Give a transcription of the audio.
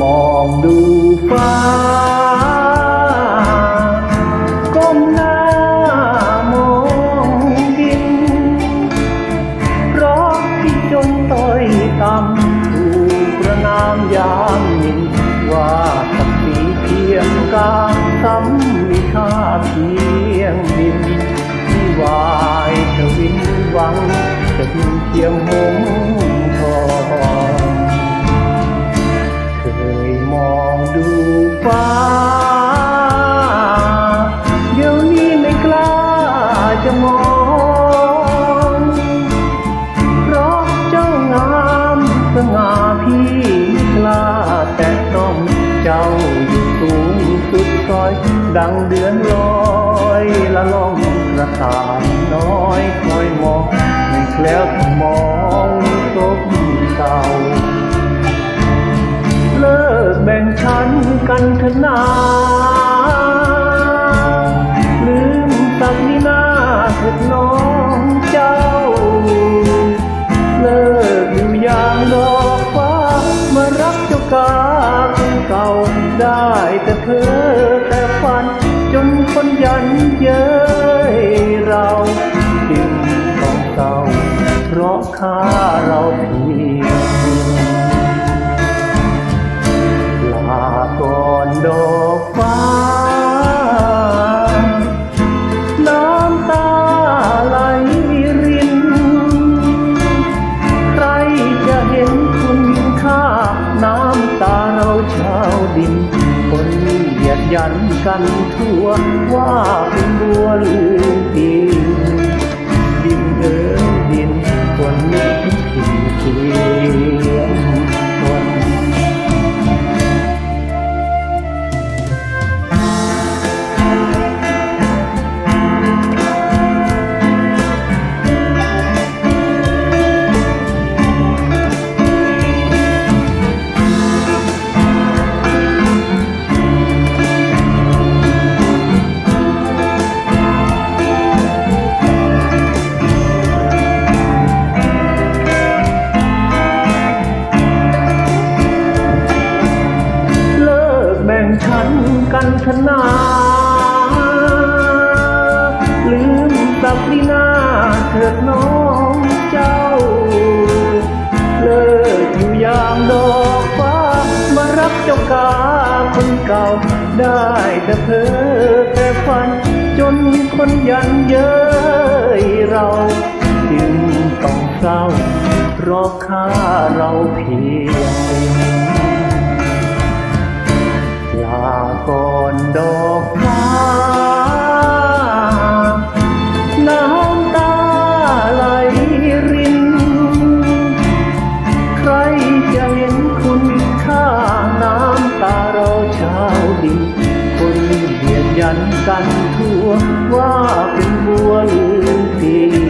มองดูฟ้า ก้มหน้ามองดินร้องที่จนต้อยต่ำถูกระนามยามนินว่าสักสีเพียงกาซ้ำมีค่าเพียงดินที่วายจะวินหวังจะเพียงหง ดังเดือนลอยละล่องกระต่ายน้อยคอยมองไม่แคล้วมองศพเก่าเลิกแบ่งชั้นกันเถอะนาลืมสักนินาเถิดน้องเจ้า เลิกอยู่อย่างดอกฟ้ามารักเจ้ากาคนเก่าได้แต่เธอ นยันเย้ยเราจึงต้องเศร้าเพราะค่าเรา ยันกันทั่วว่าเป็นบัวลืมดิ เถิดน้องเจ้า เลิกอยู่อย่างดอกฟ้า มารับเจ้ากาคนเก่า ได้แต่เพ้อแต่ฝัน จนคนยันเย้ยเรา จึงต้องเศร้ารอค่าเราเพีย คนเบียดยันกันทั่วว่าเป็นบัวลืมตี